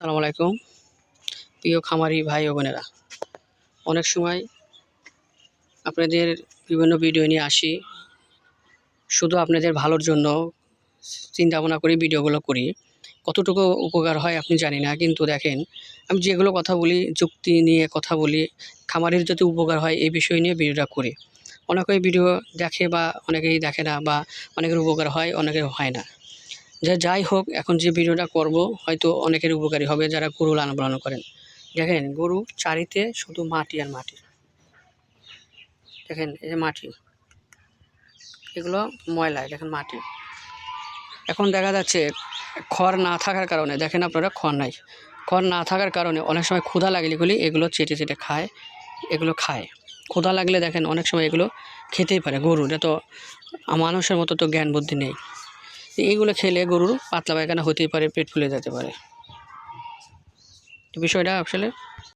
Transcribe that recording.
আসসালামু আলাইকুম। প্রিয় খামারি ভাই ও বোনেরা, অনেক সময় আপনাদের বিভিন্ন ভিডিও নিয়ে আসি। শুধু আপনাদের ভালোর জন্য চিন্তা ভাবনা করে, ভিডিওগুলো করি। কতটুকু উপকার হয় আপনি জানি না, কিন্তু দেখেন, আমি যেগুলো কথা বলি, যুক্তি নিয়ে কথা বলি, খামারের যাতে উপকার হয় এই বিষয় নিয়ে ভিডিওটা করি। অনেকেই ভিডিও দেখে বা অনেকেই দেখে না বা অনেকের উপকার হয়, অনেকের হয় না। যা যাই হোক, এখন যে ভিডিওটা করব, হয়তো অনেকের উপকারী হবে যারা গরু লালন পালন করেন। দেখেন, গরু চারিতে শুধু মাটি আর মাটি। দেখেন, এই যে মাটি। এগুলো ময়লায় দেখেন মাটি। এখন দেখা যাচ্ছে, খড় না থাকার কারণে, দেখেন আপনারা, খড় নাই। খড় না থাকার কারণে অনেক সময় ক্ষুধা লাগলে গুলি এগুলো চেটে চেটে খায়, এগুলো খায়। ক্ষুধা লাগলে দেখেন, অনেক সময় এগুলো খেতেই পারে গরু এটা তো, মানুষের মতো তো জ্ঞান বুদ্ধি নেই। এইগুলো খেলে গরুর পাতলা পায়খানা হতেই পারে পেট ফুলে যেতে পারে। তো বিষয়টা আসলে